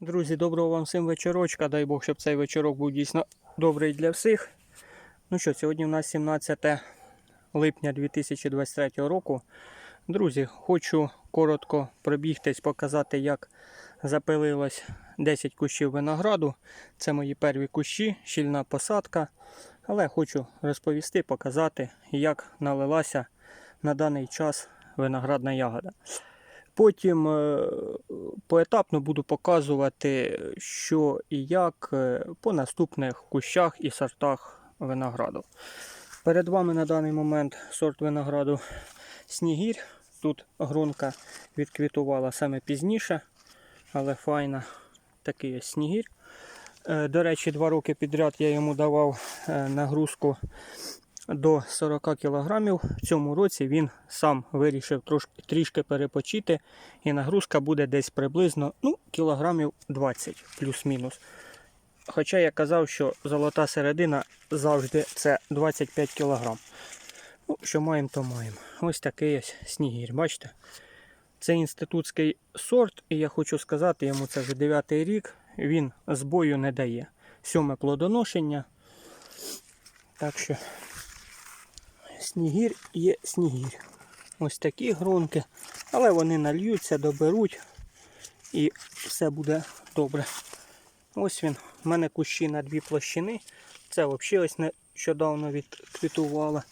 Друзі, доброго вам всім вечорочка. Дай Бог, щоб цей вечорок був дійсно добрий для всіх. Ну що, сьогодні у нас 17 липня 2023 року. Друзі, хочу коротко пробігтись, показати, як запилилось 10 кущів винограду. Це мої перві кущі, щільна посадка. Але хочу розповісти, показати, як налилася на даний час виноградна ягода. Потім е, поетапно буду показувати, що і як е, по наступних кущах і сортах винограду. Перед вами на даний момент сорт винограду Снігір. Тут гронка відквітувала саме пізніше, але файна такий ось снігір. Е, До речі, два роки підряд я йому давав нагрузку до 40 кг. В цьому році він сам вирішив трошки, трішки перепочити, і нагрузка буде десь приблизно ну, кілограмів 20 плюс-мінус. Хоча я казав, що золота середина завжди це 25 кг. Ну, що маємо, то маємо. Ось такий ось снігір. Бачите? Це інститутський сорт, і я хочу сказати, йому це вже 9 рік, він збою не дає. Сьоме плодоношення. Так що снігір є снігір. Ось такі гронки, але вони нальються, доберуть і все буде добре. Ось він. У мене кущі на дві площини. Це взагалі ось нещодавно відквітувала.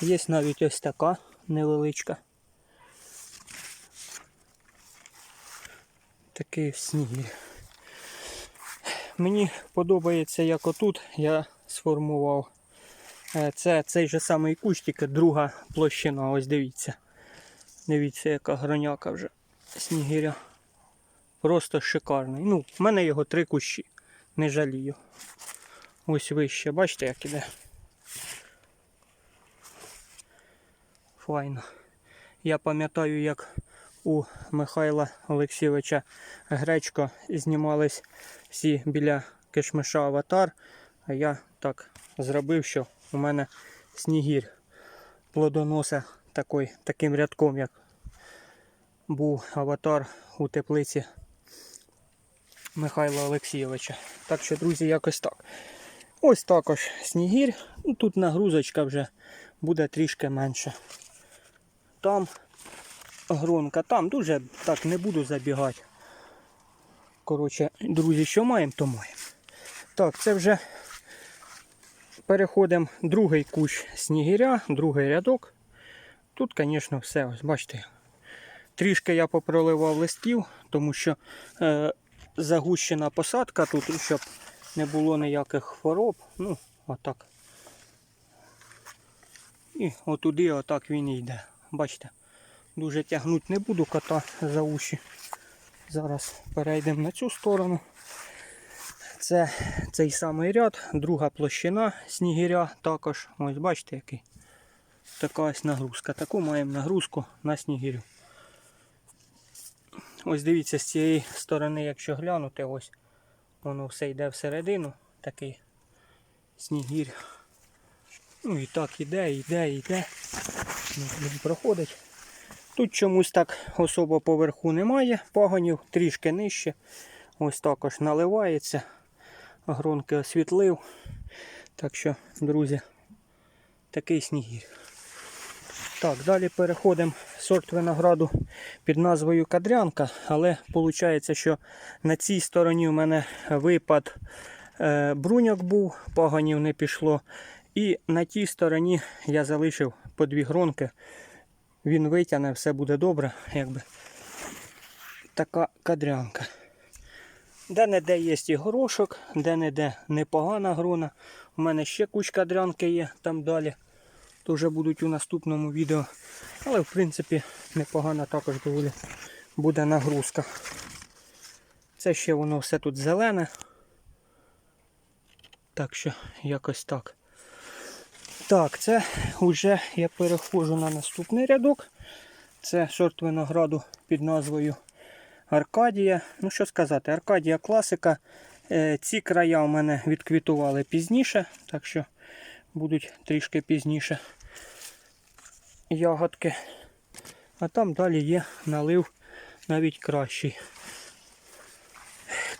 Є навіть ось така невеличка. Такий снігір. Мені подобається, як отут я сформував. Е, Це цей же самий кущ, тільки друга площина. Ось дивіться. Дивіться, яка гроняка вже снігиря. Просто шикарний. Ну, в мене його три кущі. Не жалію. Ось вище, бачите, як іде. Файно. Я пам'ятаю, як у Михайла Олексійовича Гречко знімались всі біля кишмиша аватар. А я так зробив, що у мене снігір плодоноса такий, таким рядком, як був аватар у теплиці Михайла Олексійовича. Так що, друзі, якось так. Ось також снігір. Ну, Тут нагрузочка вже буде трішки менше. Там гронка, там дуже так не буду забігати. Коротше, друзі, що маємо, то маємо. Так, це вже переходимо другий кущ снігиря, другий рядок. Тут, звісно, все, ось бачите. Трішки я попроливав листів, тому що е, загущена посадка тут, щоб не було ніяких хвороб. Ну, отак. І отуди отак він і йде. Бачите, дуже тягнути не буду кота за уші. Зараз перейдемо на цю сторону. Це цей самий ряд, друга площина снігиря також. Ось бачите який. Така ось нагрузка. Таку маємо нагрузку на снігирю. Ось дивіться, з цієї сторони, якщо глянути, ось воно все йде всередину, такий снігір. Ну і так іде, іде, іде. Він проходить. Тут чомусь так особо поверху немає, пагонів трішки нижче. Ось також наливається. Гронки освітлив. Так що, друзі, такий снігір. Так, далі переходимо сорт винограду під назвою Кадрянка, але виходить, що на цій стороні у мене випад е, бруньок був, паганів не пішло. І на тій стороні я залишив по дві гронки. Він витягне, все буде добре, якби така кадрянка. Де-не-де є і горошок, де-не-де непогана грона. У мене ще кучка дрянки є там далі. То вже будуть у наступному відео. Але в принципі непогана також доволі буде нагрузка. Це ще воно все тут зелене. Так що якось так. Так, це вже я переходжу на наступний рядок. Це сорт винограду під назвою Аркадія. Ну що сказати, Аркадія класика. Е, Ці края у мене відквітували пізніше, так що будуть трішки пізніше ягодки. А там далі є налив навіть кращий.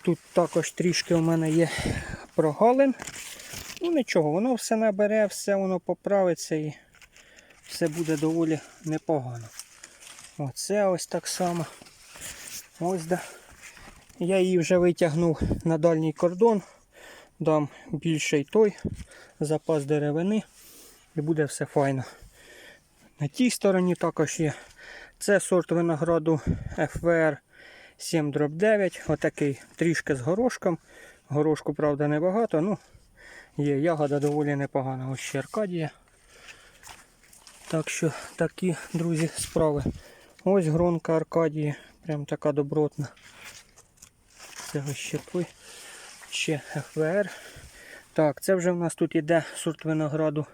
Тут також трішки у мене є прогалин. Ну нічого, воно все набере, все воно поправиться і все буде доволі непогано. Оце ось так само. Ось да. Я її вже витягнув на дальній кордон. Дам більший той запас деревини і буде все файно. На тій стороні також є. Це сорт винограду FVR 7 9. Отакий трішки з горошком. Горошку, правда, небагато, ну є ягода доволі непогана. Ось ще Аркадія. Так що такі, друзі, справи. Ось гронка Аркадії. Прям така добротна. Це ось ще FVR. Так, це вже в нас тут іде сорт винограду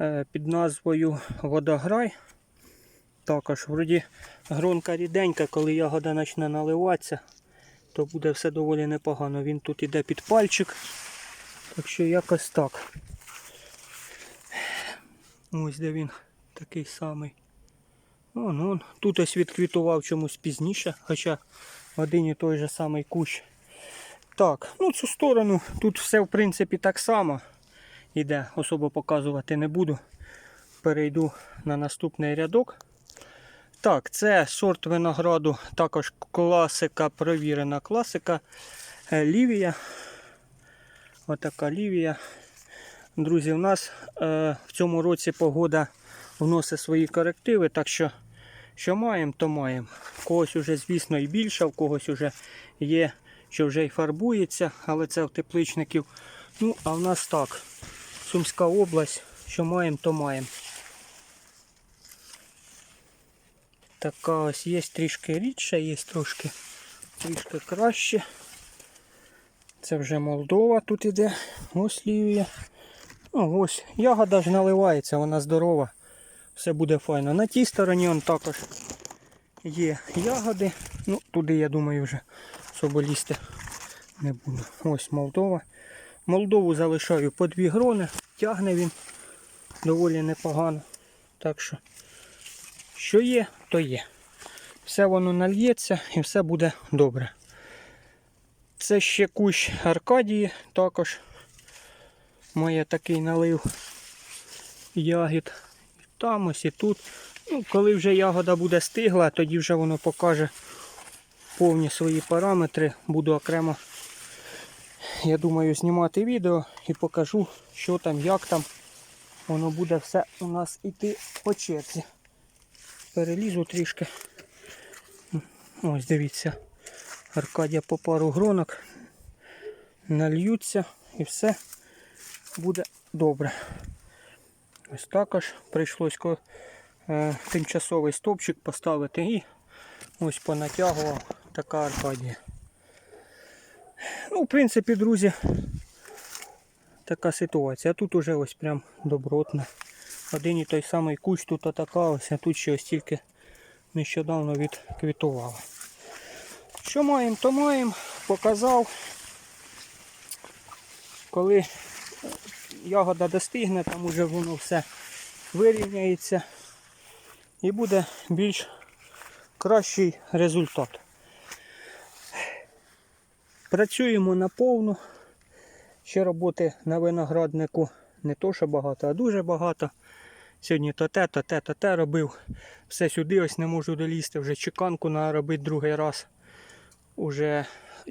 е, під назвою Водограй. Також вроді гронка ріденька, коли ягода почне наливатися, то буде все доволі непогано. Він тут іде під пальчик. Так що якось так. Ось де він такий самий. Вон, вон. Тут ось відквітував чомусь пізніше, хоча один і той же самий кущ. Так, ну цю сторону тут все в принципі так само іде, особо показувати не буду. Перейду на наступний рядок. Так, це сорт винограду, також класика, провірена класика. Е, Лівія. Отака лівія. Друзі, у нас е, в цьому році погода вносить свої корективи, так що, що маємо, то маємо. В когось уже, звісно, і більше, в когось уже є, що вже й фарбується, але це в тепличників. Ну, а в нас так. Сумська область, що маємо, то маємо. Така ось є трішки рідша, є трошки трішки краще. Це вже Молдова тут іде. Ось лівія. Ну, ось ягода ж наливається, вона здорова. Все буде файно. На тій стороні он також є ягоди. Ну, туди, я думаю, вже особо лізти не буду. Ось Молдова. Молдову залишаю по дві грони. Тягне він доволі непогано. Так що, що є, то є. Все воно нальється і все буде добре. Це ще кущ Аркадії також має такий налив ягід. Там ось і тут. Ну, коли вже ягода буде стигла, тоді вже воно покаже повні свої параметри. Буду окремо, я думаю, знімати відео і покажу, що там, як там. Воно буде все у нас іти по черзі. Перелізу трішки. Ось дивіться. Аркадія по пару гронок. Нальються і все буде добре. Ось також прийшлось е, тимчасовий стовпчик поставити і ось понатягував така Аркадія. Ну, в принципі, друзі, така ситуація. Тут уже ось прям добротно. Один і той самий кущ тут атака, ось, а тут ще ось тільки нещодавно відквітувало. Що маємо, то маємо. Показав. Коли ягода достигне, там уже воно все вирівняється і буде більш кращий результат. Працюємо наповну. Ще роботи на винограднику не то, що багато, а дуже багато. Сьогодні то те, то те, то те робив. Все сюди ось не можу долізти, вже чеканку треба робити другий раз. Уже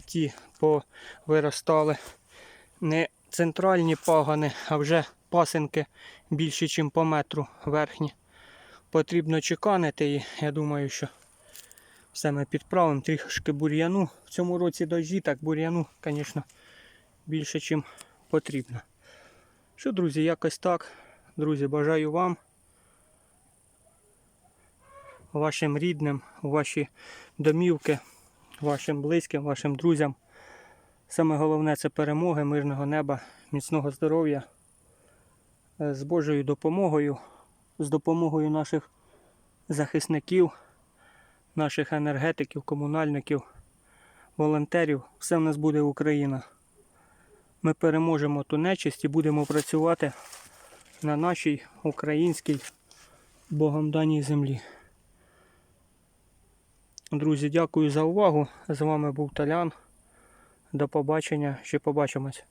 ті повиростали. Не центральні пагани, а вже пасинки більші, ніж по метру верхні. Потрібно чеканити і я думаю, що все ми підправимо. Трішки бур'яну. В цьому році дощі, так бур'яну, звісно, більше, ніж потрібно. Що, друзі, якось так. Друзі, бажаю вам, вашим рідним, ваші домівки, вашим близьким, вашим друзям. Саме головне це перемоги, мирного неба, міцного здоров'я. Е, З Божою допомогою, з допомогою наших захисників, наших енергетиків, комунальників, волонтерів. Все в нас буде Україна. Ми переможемо ту нечисть і будемо працювати на нашій українській Богом даній землі. Друзі, дякую за увагу. З вами був Талян. До побачення, ще побачимось.